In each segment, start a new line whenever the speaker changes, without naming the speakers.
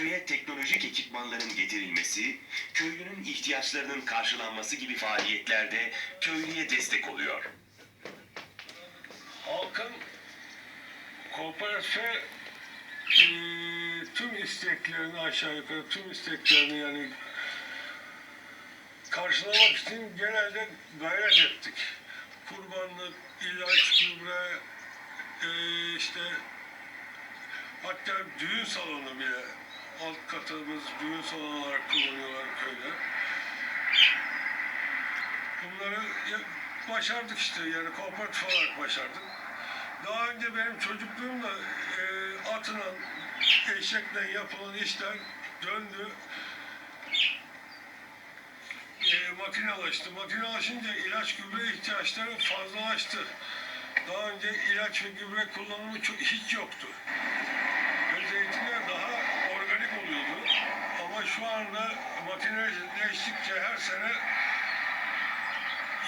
köye teknolojik ekipmanların getirilmesi, köylünün ihtiyaçlarının karşılanması gibi faaliyetlerde köylüye destek oluyor.
halkın kooperatife tüm isteklerini aşağı yukarı tüm isteklerini yani karşılamak için genelde gayret ettik. Kurbanlık, ilaç, gübre, eee, işte hatta düğün salonu bile alt katımız düğün salonu olarak kullanıyorlar köyde. Bunları başardık işte yani kooperatif olarak başardık. Daha önce benim çocukluğumda e, atla, eşekle yapılan işler döndü. E, makinalaştı. Makinalaşınca ilaç gübre ihtiyaçları fazlalaştı. Daha önce ilaç ve gübre kullanımı çok, hiç yoktu. Ve zeytinler daha organik oluyordu. Ama şu anda makineleştikçe her sene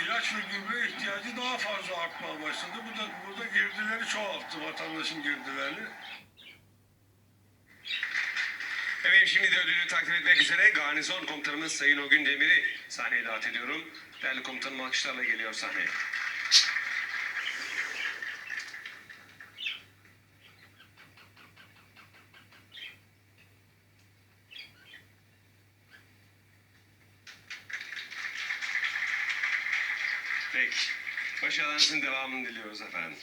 ilaç ve gübre ihtiyacı daha fazla artmaya başladı. Bu da burada girdileri çoğalttı vatandaşın girdilerini.
Evet şimdi de ödülü takdim etmek üzere garnizon komutanımız Sayın Ogün Demir'i sahneye davet ediyorum. Değerli komutanım alkışlarla geliyor sahneye. Başarılarınızın devamını diliyoruz efendim.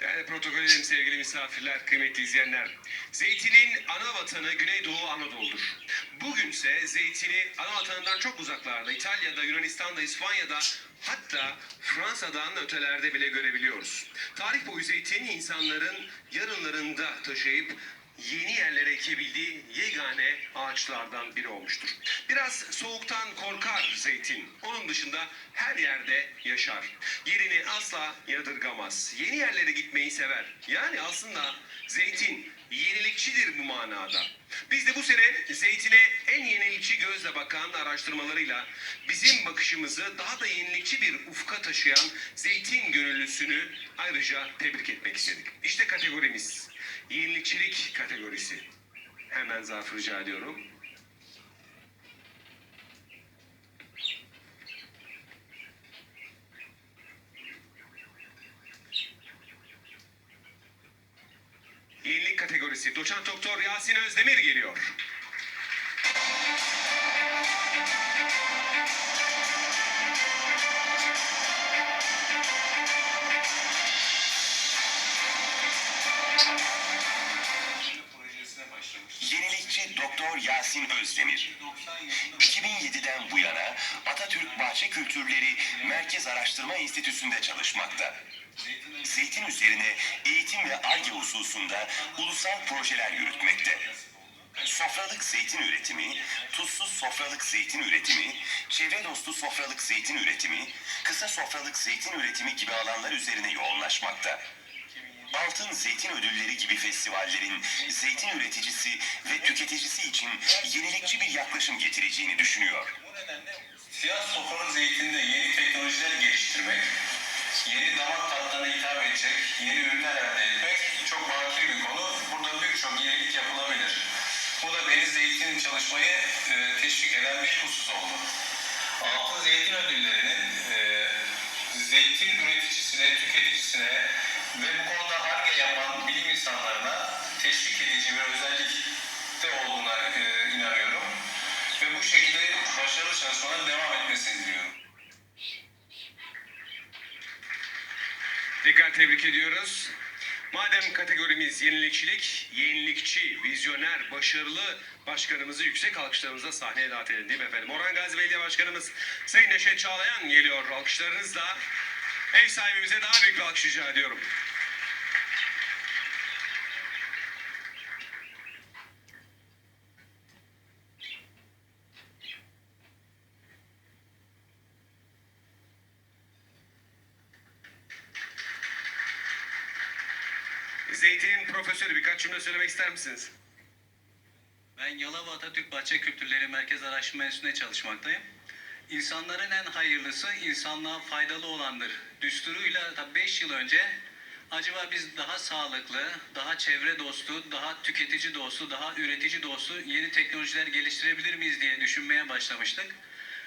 Değerli protokollerim, sevgili misafirler, kıymetli izleyenler. Zeytinin ana vatanı Güneydoğu Anadolu'dur. Bugünse zeytini ana vatanından çok uzaklarda, İtalya'da, Yunanistan'da, İspanya'da, hatta Fransa'dan ötelerde bile görebiliyoruz. Tarih boyu zeytin insanların yarınlarında taşıyıp yeni yerlere ekebildiği yegane ağaçlardan biri olmuştur. Biraz soğuktan korkar zeytin. Onun dışında her yerde yaşar. Yerini asla yadırgamaz. Yeni yerlere gitmeyi sever. Yani aslında zeytin yenilikçidir bu manada. Biz de bu sene zeytine en yenilikçi gözle bakan araştırmalarıyla bizim bakışımızı daha da yenilikçi bir ufka taşıyan zeytin gönüllüsünü ayrıca tebrik etmek istedik. İşte kategorimiz. Yenilikçilik kategorisi. Hemen zarfı rica ediyorum. Yenilik kategorisi. Doçent Doktor Yasin Özdemir geliyor.
Yasin Özdemir.
90 yılında
2007'den bu yana Atatürk Bahçe Kültürleri Merkez Araştırma Enstitüsü'nde çalışmakta.
Zeytin
üzerine eğitim ve ARGE hususunda ulusal projeler yürütmekte. Sofralık zeytin üretimi, tuzsuz sofralık zeytin üretimi, çevre dostu sofralık zeytin üretimi, kısa sofralık zeytin üretimi gibi alanlar üzerine yoğunlaşmakta. Altın Zeytin Ödülleri gibi festivallerin zeytin üreticisi ve tüketicisi için yenilikçi bir yaklaşım getireceğini düşünüyor.
Bu nedenle siyah sofralık zeytinde yeni teknolojiler geliştirmek, yeni damak tatlarına hitap edecek yeni ürünler elde etmek çok bakir bir konu. Burada birçok yenilik yapılabilir. Bu da beni zeytin çalışmayı e, teşvik eden bir husus oldu. Altın Zeytin Ödülleri'nin e, zeytin üreticisine, tüketicisine ve bu konuda ARGE yapan bilim insanlarına teşvik edici bir özellik de olduğuna e, inanıyorum. Ve bu şekilde başarılı çalışmaların devam etmesini diliyorum.
Tekrar tebrik ediyoruz. Madem kategorimiz yenilikçilik, yenilikçi, vizyoner, başarılı başkanımızı yüksek alkışlarımızla sahneye davet edelim değil mi efendim? Orhan Gazi Belediye Başkanımız Sayın Neşet Çağlayan geliyor alkışlarınızla. Ev sahibimize daha büyük bir alkış rica ediyorum. Zeytin'in profesörü birkaç cümle söylemek ister misiniz?
Ben Yalova Atatürk Bahçe Kültürleri Merkez Araştırma Enstitüsü'nde çalışmaktayım. İnsanların en hayırlısı insanlığa faydalı olandır. Düsturuyla 5 yıl önce acaba biz daha sağlıklı, daha çevre dostu, daha tüketici dostu, daha üretici dostu yeni teknolojiler geliştirebilir miyiz diye düşünmeye başlamıştık.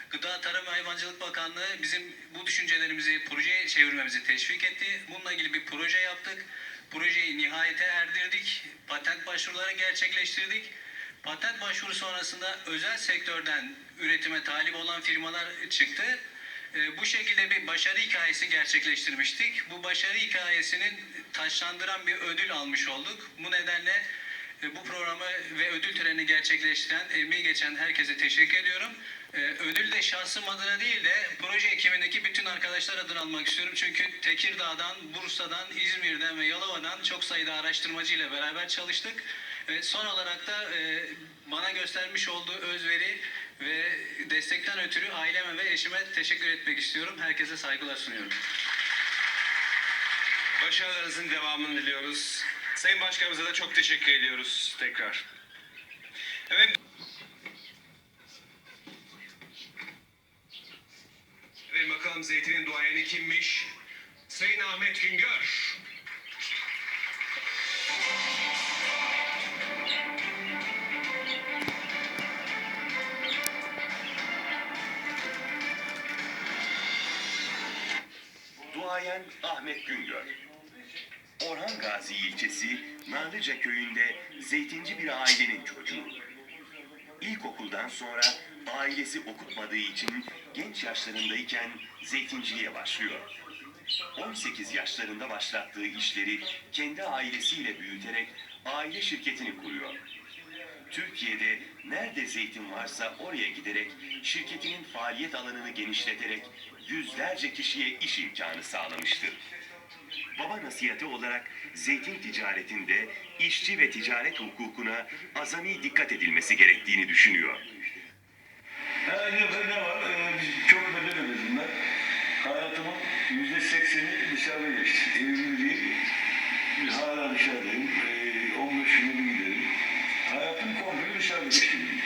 Gıda Tarım ve Hayvancılık Bakanlığı bizim bu düşüncelerimizi projeye çevirmemizi teşvik etti. Bununla ilgili bir proje yaptık. Projeyi nihayete erdirdik. Patent başvuruları gerçekleştirdik. Patent başvuru sonrasında özel sektörden üretime talip olan firmalar çıktı. Ee, Bu şekilde bir başarı hikayesi gerçekleştirmiştik. Bu başarı hikayesinin taşlandıran bir ödül almış olduk. Bu nedenle e, bu programı ve ödül törenini gerçekleştiren, emeği geçen herkese teşekkür ediyorum. Ee, Ödül de şahsım adına değil de proje ekibindeki bütün arkadaşlar adına almak istiyorum. Çünkü Tekirdağ'dan, Bursa'dan, İzmir'den ve Yalova'dan çok sayıda araştırmacı ile beraber çalıştık. Ve son olarak da e, bana göstermiş olduğu özveri ve destekten ötürü aileme ve eşime teşekkür etmek istiyorum. Herkese saygılar sunuyorum.
Başarılarınızın devamını diliyoruz. Sayın Başkanımıza da çok teşekkür ediyoruz tekrar. Evet. Bakalım Zeytin'in duayeni kimmiş? Sayın Ahmet Güngör.
Duayen Ahmet Güngör. Orhan Gazi ilçesi Narlıca köyünde zeytinci bir ailenin çocuğu. İlkokuldan sonra ailesi okutmadığı için genç yaşlarındayken zeytinciliğe başlıyor. 18 yaşlarında başlattığı işleri kendi ailesiyle büyüterek aile şirketini kuruyor. Türkiye'de nerede zeytin varsa oraya giderek şirketinin faaliyet alanını genişleterek yüzlerce kişiye iş imkanı sağlamıştır. Baba nasihati olarak zeytin ticaretinde işçi ve ticaret hukukuna azami dikkat edilmesi gerektiğini düşünüyor.
Her ne var? Ee, çok bedemedim ben. Hayatımın yüzde sekseni dışarıda geçti. Evimde değil. Hala dışarıdayım. Ee, 15 günlük giderim. Hayatım komple dışarıda geçti. benim.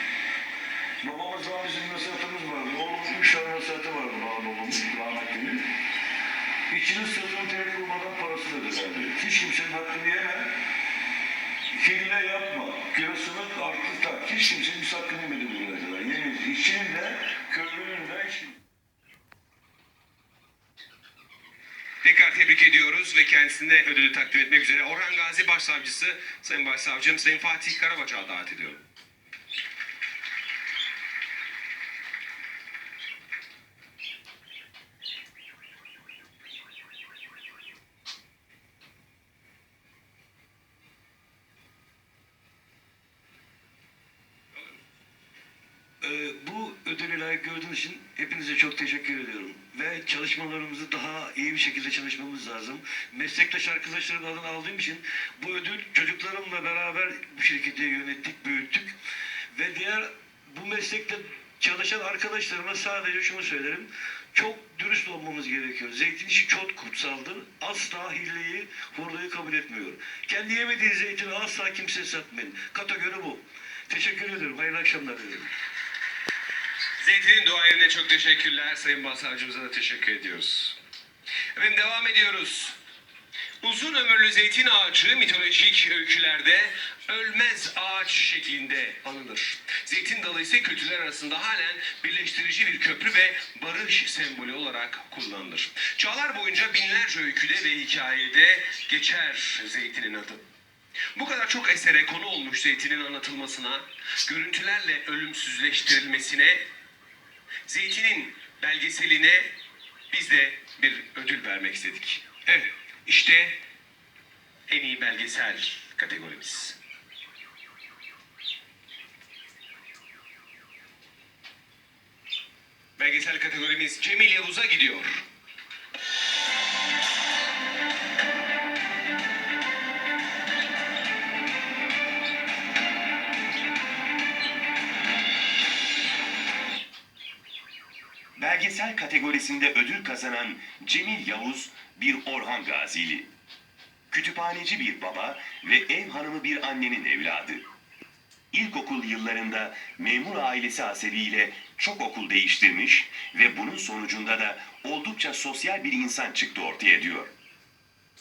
Babamız zaman bizim nasihatımız vardı. Oğlum üç tane nasihatı vardı bana babamın rahmetlinin. İçinin sırtını tehdit olmadan parasını öderdi. Hiç kimsenin hakkını yeme. Hile yapma. Kilosunu arttır tak. Hiç kimsenin hakkını yemedi bugüne kadar. Yemedi. İşçinin de, köylünün de, hiç
Tekrar tebrik ediyoruz ve kendisine ödülü takdim etmek üzere Orhan Gazi Başsavcısı Sayın Başsavcım Sayın Fatih Karabacağı davet ediyorum.
Ee, bu ödülü layık gördüğünüz için hepinize çok teşekkür ediyorum. Ve çalışmalarımızı daha iyi bir şekilde çalışmamız lazım. Meslektaş arkadaşlarım adına aldığım için bu ödül çocuklarımla beraber bu şirketi yönettik, büyüttük. Ve diğer bu meslekte çalışan arkadaşlarıma sadece şunu söylerim. Çok dürüst olmamız gerekiyor. Zeytin işi çok kutsaldır. Asla hilleyi, hurlayı kabul etmiyor. Kendi yemediği zeytini asla kimseye satmayın. Kategori bu. Teşekkür ediyorum. Hayırlı akşamlar diliyorum.
Zeytin'in duayenine çok teşekkürler. Sayın Başsavcımıza da teşekkür ediyoruz. Efendim devam ediyoruz. Uzun ömürlü zeytin ağacı mitolojik öykülerde ölmez ağaç şeklinde anılır. Zeytin dalı ise kültürler arasında halen birleştirici bir köprü ve barış sembolü olarak kullanılır. Çağlar boyunca binlerce öyküde ve hikayede geçer zeytinin adı. Bu kadar çok esere konu olmuş zeytinin anlatılmasına, görüntülerle ölümsüzleştirilmesine, zeytinin belgeseline biz de bir ödül vermek istedik. Evet, işte en iyi belgesel kategorimiz. Belgesel kategorimiz Cemil Yavuz'a gidiyor.
Belgesel kategorisinde ödül kazanan Cemil Yavuz bir Orhan Gazili. Kütüphaneci bir baba ve ev hanımı bir annenin evladı. İlkokul yıllarında memur ailesi hasebiyle çok okul değiştirmiş ve bunun sonucunda da oldukça sosyal bir insan çıktı ortaya diyor.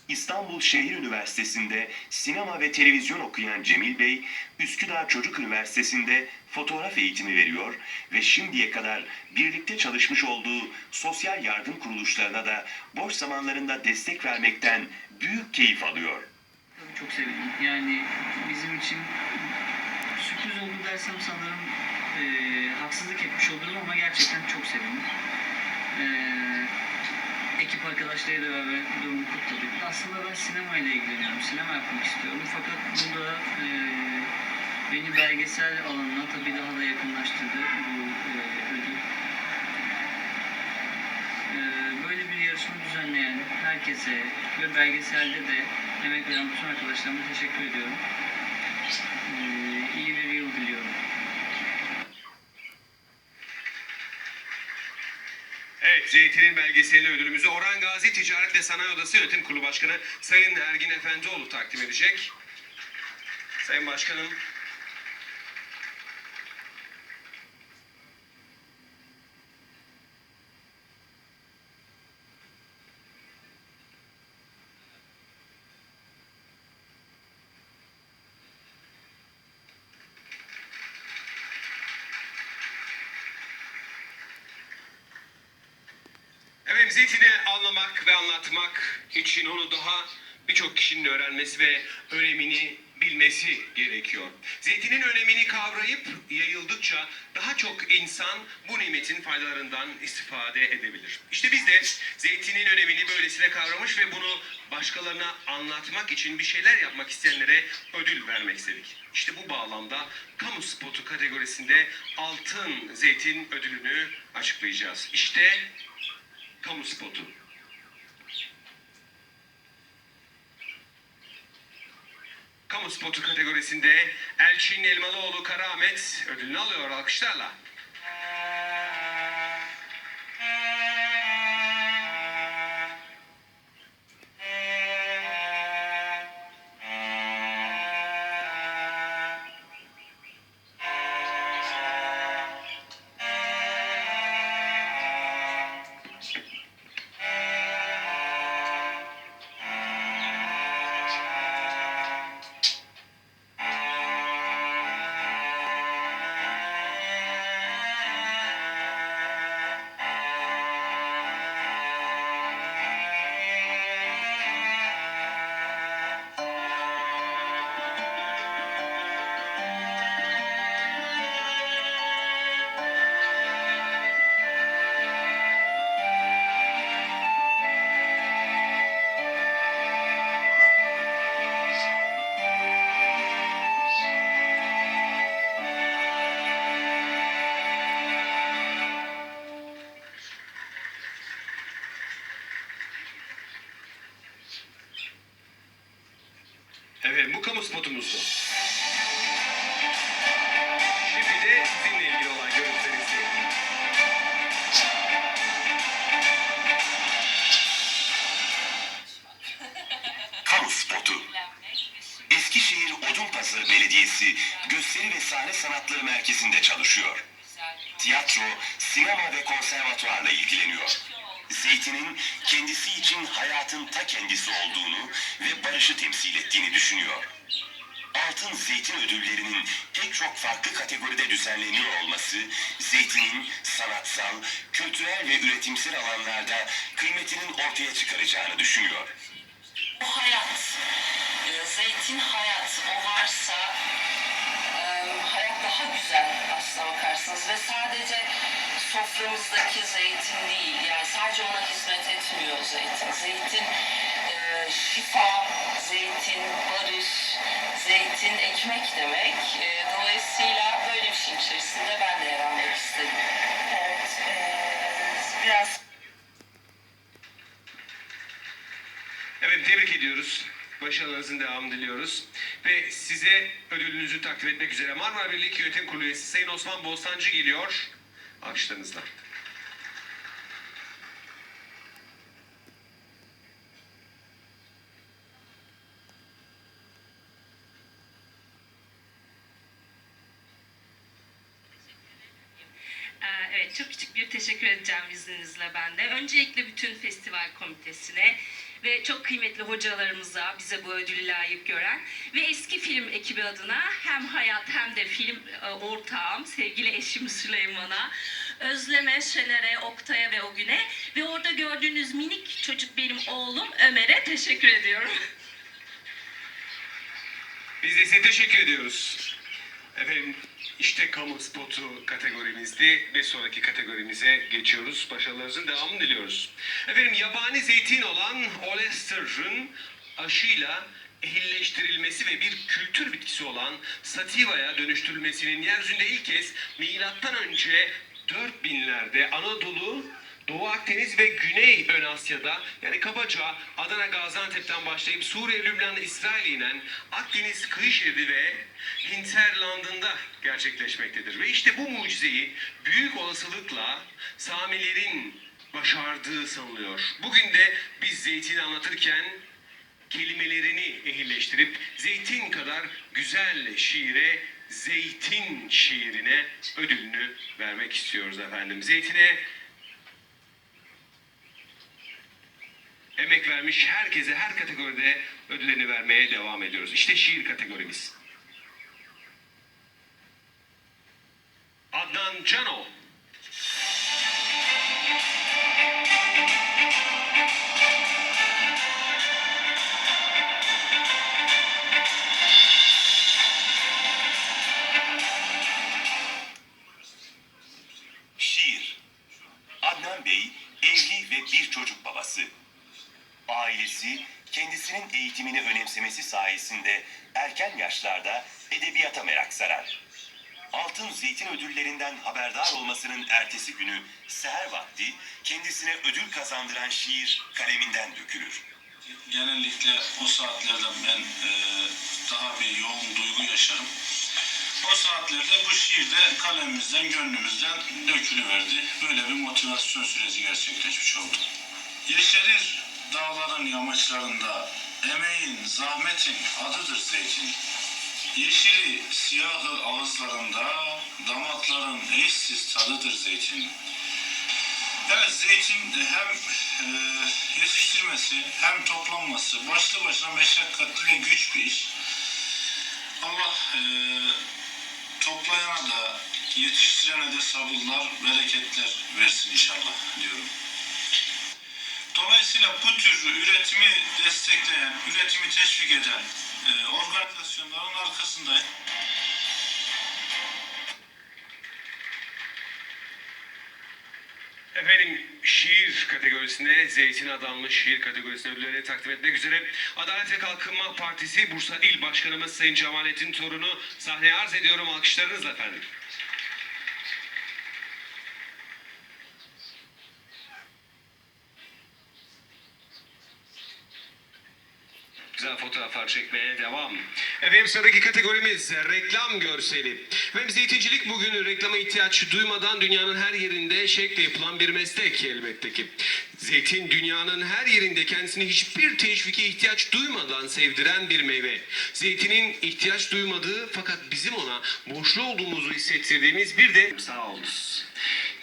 İstanbul Şehir Üniversitesi'nde sinema ve televizyon okuyan Cemil Bey, Üsküdar Çocuk Üniversitesi'nde fotoğraf eğitimi veriyor ve şimdiye kadar birlikte çalışmış olduğu sosyal yardım kuruluşlarına da boş zamanlarında destek vermekten büyük keyif alıyor.
Tabii çok sevindim. Yani bizim için sürpriz oldu dersem sanırım eee, haksızlık etmiş olurum ama gerçekten çok sevindim. Eee, ekip arkadaşlarıyla beraber durumu kutladık. Aslında sinemayla ilgileniyorum. Sinema yapmak istiyorum. Fakat bu da eee, beni belgesel alanına tabii daha da yakınlaştırdı bu eee, ödül. Eee, böyle bir yarışma düzenleyen herkese ve belgeselde de emek veren bütün arkadaşlarıma teşekkür ediyorum. Eee, iyi bir yıl diliyorum.
Evet, Zeytin'in belgeselini ödülümüzü Orhan Gazi Ticaret ve Sanayi Odası Yönetim Kurulu Başkanı Sayın Ergin Efendioğlu takdim edecek. Sayın Başkanım, Efendim Zeytin'i anlamak ve anlatmak için onu daha birçok kişinin öğrenmesi ve önemini bilmesi gerekiyor. Zeytinin önemini kavrayıp yayıldıkça daha çok insan bu nimetin faydalarından istifade edebilir. İşte biz de zeytinin önemini böylesine kavramış ve bunu başkalarına anlatmak için bir şeyler yapmak isteyenlere ödül vermek istedik. İşte bu bağlamda kamu spotu kategorisinde altın zeytin ödülünü açıklayacağız. İşte kamu spotu. Kamu spotu kategorisinde Elçin Elmalıoğlu Karamet ödülünü alıyor alkışlarla.
Gösteri ve Sahne Sanatları Merkezi'nde çalışıyor. Tiyatro, sinema ve konservatuarla ilgileniyor. Zeytin'in kendisi için hayatın ta kendisi olduğunu ve barışı temsil ettiğini düşünüyor. Altın Zeytin ödüllerinin pek çok farklı kategoride düzenleniyor olması, Zeytin'in sanatsal, kültürel ve üretimsel alanlarda kıymetinin ortaya çıkaracağını düşünüyor.
O hayat, e, zeytin hayat, o varsa daha güzel aslına bakarsanız ve sadece soframızdaki zeytin değil, yani sadece ona hizmet etmiyor zeytin. Zeytin e, şifa, zeytin barış, zeytin ekmek demek. E, dolayısıyla böyle bir şeyin içerisinde ben de yer almak istedim. Evet, e, biraz
Evet tebrik ediyoruz. Başarılarınızın devamını diliyoruz. Ve size ödülünüzü takdim etmek üzere Marmara Birlik Yönetim Kurulu üyesi Sayın Osman Bostancı geliyor. Alkışlarınızla.
Ee, Evet, çok küçük bir teşekkür edeceğim izninizle ben de. Öncelikle bütün festival komitesine ve çok kıymetli hocalarımıza bize bu ödülü layık gören ve eski film ekibi adına hem hayat hem de film e, ortağım sevgili eşim Süleyman'a, Özlem'e, Şener'e, Oktay'a ve Ogün'e ve orada gördüğünüz minik çocuk benim oğlum Ömer'e teşekkür ediyorum.
Biz de size teşekkür ediyoruz. Efendim işte kamu spotu kategorimizdi ve sonraki kategorimize geçiyoruz. Başarılarınızın devamını diliyoruz. Efendim yabani zeytin olan Olester'ın aşıyla ehilleştirilmesi ve bir kültür bitkisi olan sativa'ya dönüştürülmesinin yeryüzünde ilk kez milattan önce 4000'lerde Anadolu, Doğu Akdeniz ve Güney Ön Asya'da yani kabaca Adana Gaziantep'ten başlayıp Suriye, Lübnan, İsrail'e inen Akdeniz kıyı şeridi ve hinterlandında gerçekleşmektedir. Ve işte bu mucizeyi büyük olasılıkla Samilerin başardığı sanılıyor. Bugün de biz zeytini anlatırken kelimelerini ehilleştirip zeytin kadar güzel şiire, zeytin şiirine ödülünü vermek istiyoruz efendim. Zeytine emek vermiş herkese her kategoride ödüllerini vermeye devam ediyoruz. İşte şiir kategorimiz. Adnan Cano.
Şiir Adnan Bey evli ve bir çocuk babası. Ailesi kendisinin eğitimini önemsemesi sayesinde erken yaşlarda edebiyata merak sarar. Altın Zeytin ödüllerinden haberdar olmasının ertesi günü seher vakti kendisine ödül kazandıran şiir kaleminden dökülür.
genellikle o saatlerde ben e, daha bir yoğun duygu yaşarım. O saatlerde bu şiir de kalemimizden, gönlümüzden dökülüverdi. Böyle bir motivasyon süreci gerçekleşmiş oldu. Yeşerir dağların yamaçlarında, emeğin, zahmetin adıdır zeytin. Yeşili, siyahı ağızlarında, damakların eşsiz tadıdır zeytin. Evet zeytin hem e, yetiştirmesi hem toplanması başlı başına meşakkatli ve güç bir iş. Allah e, toplayana da yetiştirene de sabırlar, bereketler versin inşallah diyorum. Dolayısıyla bu tür üretimi destekleyen, üretimi teşvik eden e, organizasyonların arkasındayım.
Efendim şiir kategorisinde Zeytin adanmış şiir kategorisinde ödüllerini takdim etmek üzere Adalet ve Kalkınma Partisi Bursa İl Başkanımız Sayın Cemalettin Torun'u sahneye arz ediyorum alkışlarınızla efendim. Güzel fotoğraflar çekmeye devam. Efendim sıradaki kategorimiz reklam görseli. Efendim zeytincilik bugün reklama ihtiyaç duymadan dünyanın her yerinde şekle yapılan bir meslek elbette ki. Zeytin dünyanın her yerinde kendisini hiçbir teşvike ihtiyaç duymadan sevdiren bir meyve. Zeytinin ihtiyaç duymadığı fakat bizim ona borçlu olduğumuzu hissettirdiğimiz bir de sağ olunuz.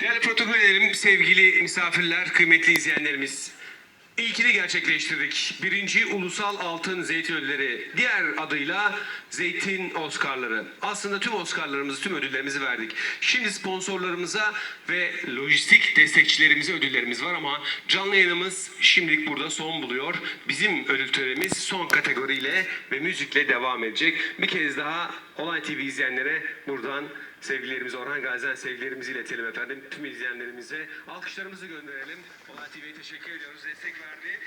Değerli protokollerim, sevgili misafirler, kıymetli izleyenlerimiz. İlkini gerçekleştirdik. Birinci Ulusal Altın Zeytin Ödülleri. Diğer adıyla Zeytin Oscar'ları. Aslında tüm Oscar'larımızı, tüm ödüllerimizi verdik. Şimdi sponsorlarımıza ve lojistik destekçilerimize ödüllerimiz var ama canlı yayınımız şimdilik burada son buluyor. Bizim ödül törenimiz son kategoriyle ve müzikle devam edecek. Bir kez daha Olay TV izleyenlere buradan sevgilerimizi, Orhan Gazi'den sevgilerimizi iletelim efendim. Tüm izleyenlerimize alkışlarımızı gönderelim. Olay TV'ye teşekkür ediyoruz. Destek verdi.